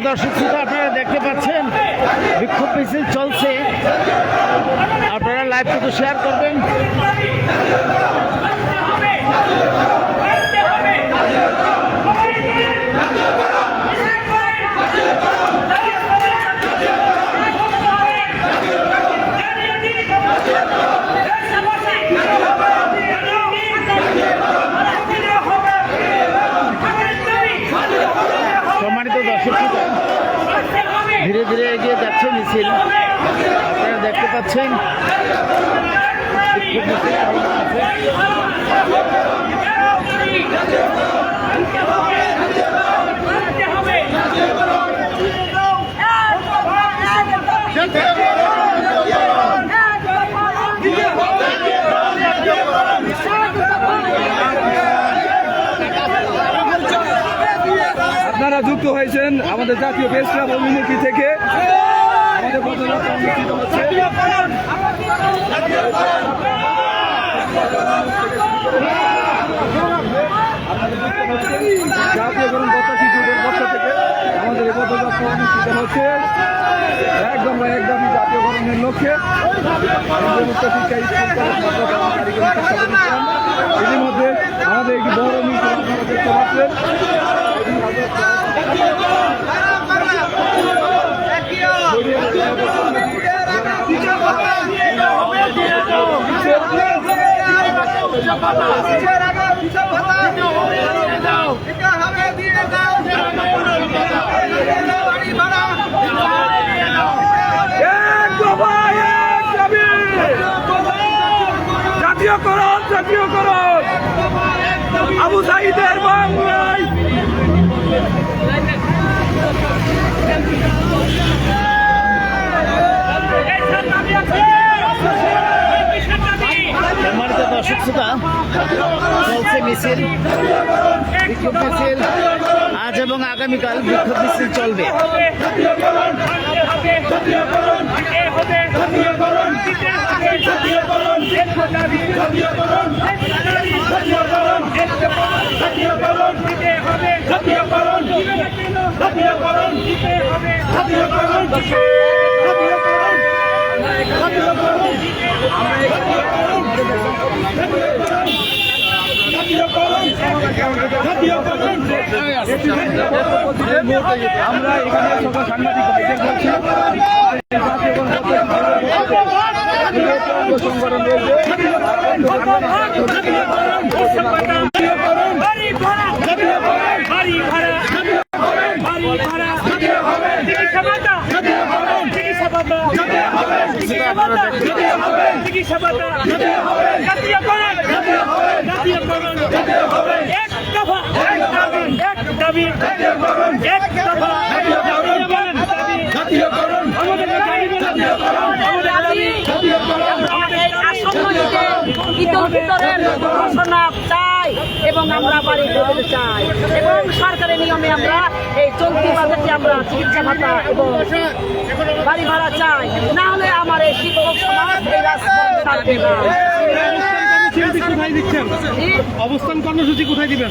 দর্শক শ্রোতা আপনারা দেখতে পাচ্ছেন বিক্ষোভ মিছিল চলছে। আপনারা লাইভ শুধু শেয়ার করবেন সম্মানিত দর্শক শ্রোতা ধীরে ধীরে এগিয়ে যাচ্ছে মিছিল আপনারা দেখতে পাচ্ছেন। আপনারা যুক্ত হয়েছেন আমাদের জাতীয় প্রেস ক্লাব অভিমুখী থেকে একদম একদমই লক্ষ্যে কারিগরি শিক্ষা প্রতিষ্ঠান ইতিমধ্যে আমাদের একটি বড় মিছিল আপনারা এক দফা এক দাবি জাতীয়করণ জাতীয়করণ। আবু সাইদের বাংলায়। সম্মানিত শ্রোতা চলছে মিছিল বিক্ষোভ মিছিল আজ এবং আগামীকাল বিক্ষোভ মিছিল চলবে। আমরা এখানে সকল সাংবাদিক ভাইদের বলছি সংগঠন চিকিৎসা চিকিৎসা চাই এবং আমরা বাড়ি করতে চাই। এবং সরকারের নিয়মে আমরা এই চলতি বাজেটে আমরা চিকিৎসা ভাতা এবং বাড়ি ভাড়া চাই। না হলে আমার এই শিক্ষক সমাজ থাকবে না। কোথায় দিচ্ছেন অবস্থান কর্মসূচি কোথায় দিবেন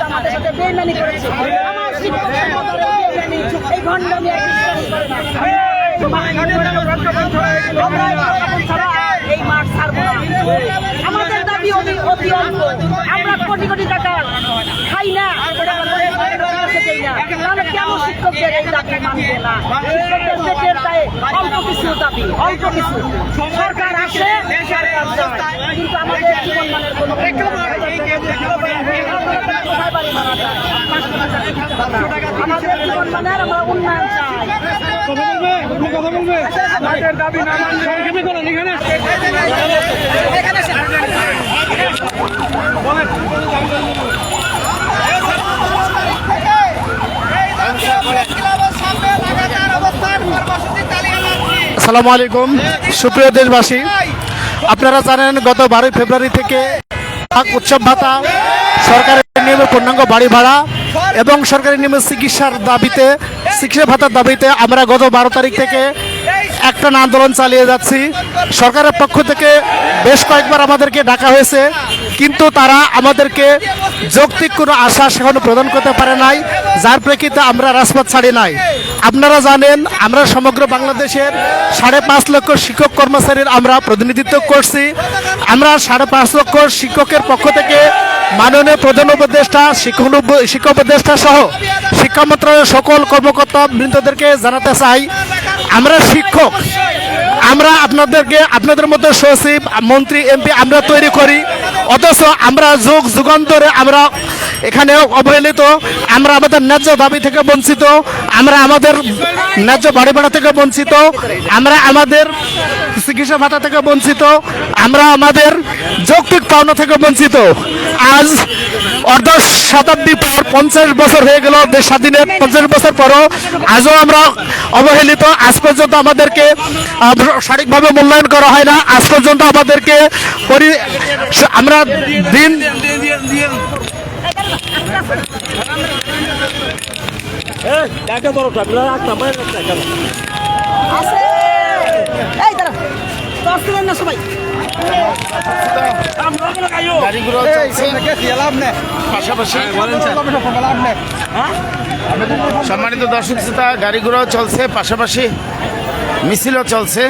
কিন্তু আমাদের সাথে বেইমানি করেছে। আমার শিক্ষক বেইমানি এই দাবি অতি অতি অল্প। আমরা কোটি কোটি টাকা খাই না। সরকার আসে কিন্তু আমাদের জীবন মানের কোনো আমাদের আলাইকুম। সুপ্রিয় দেশবাসী আপনারা জানেন গত বারোই ফেব্রুয়ারি থেকে উৎসব ভাতা, সরকারের নিয়মে পূর্ণাঙ্গ বাড়ি ভাড়া এবং সরকারি নিয়মে চিকিৎসার দাবিতে, চিকিৎসা ভাতার দাবিতে আমরা গত বারো তারিখ থেকে একটা আন্দোলন চালিয়ে যাচ্ছি। সরকারের পক্ষ থেকে বেশ কয়েকবার আমাদেরকে ডাকা হয়েছে। কিন্তু তারা আমাদেরকে যৌক্তিক কোনো আশ্বাস এখনও প্রদান করতে পারে নাই, যার প্রেক্ষিতে আমরা রাজপথ ছাড়ি নাই। আপনারা জানেন, আমরা সমগ্র বাংলাদেশের সাড়ে পাঁচ লক্ষ শিক্ষক কর্মচারীর আমরা প্রতিনিধিত্ব করছি। আমরা সাড়ে পাঁচ লক্ষ শিক্ষকের পক্ষ থেকে মাননীয় প্রধান উপদেষ্টা শিক্ষা উপদেষ্টা সহ শিক্ষা মন্ত্রণালয়ের সকল কর্মকর্তা বৃন্দদেরকে জানাতে চাই, আমরা শিক্ষক আমরা আপনাদেরকে, আপনাদের মতো সচিব, মন্ত্রী, এমপি আমরা তৈরি করি। অথচ আমরা যুগ যুগান্তরে আমরা এখানে অবহেলিত, আমরা আমাদের ন্যায্য দাবি থেকে বঞ্চিত, আমরা আমাদের ন্যায্য বাড়ি ভাড়া থেকে বঞ্চিত, আমরা আমাদের চিকিৎসা ভাতা থেকে বঞ্চিত, আমরা আমাদের যৌক্তিক পাওনা থেকে বঞ্চিত। আজ অর্ধ শতাব্দী পর পঞ্চাশ বছর হয়ে গেল দেশ স্বাধীনের পঞ্চাশ বছর পরও আজও আমরা অবহেলিত। আজ পর্যন্ত আমাদেরকে সঠিকভাবে মূল্যায়ন করা হয় না। আজ পর্যন্ত আমাদেরকে পরি আমরা দিন সবাই? সম্মানিত দর্শক শ্রোতা গাড়িগুলো চলছে পাশাপাশি। মিছিলও চলছে।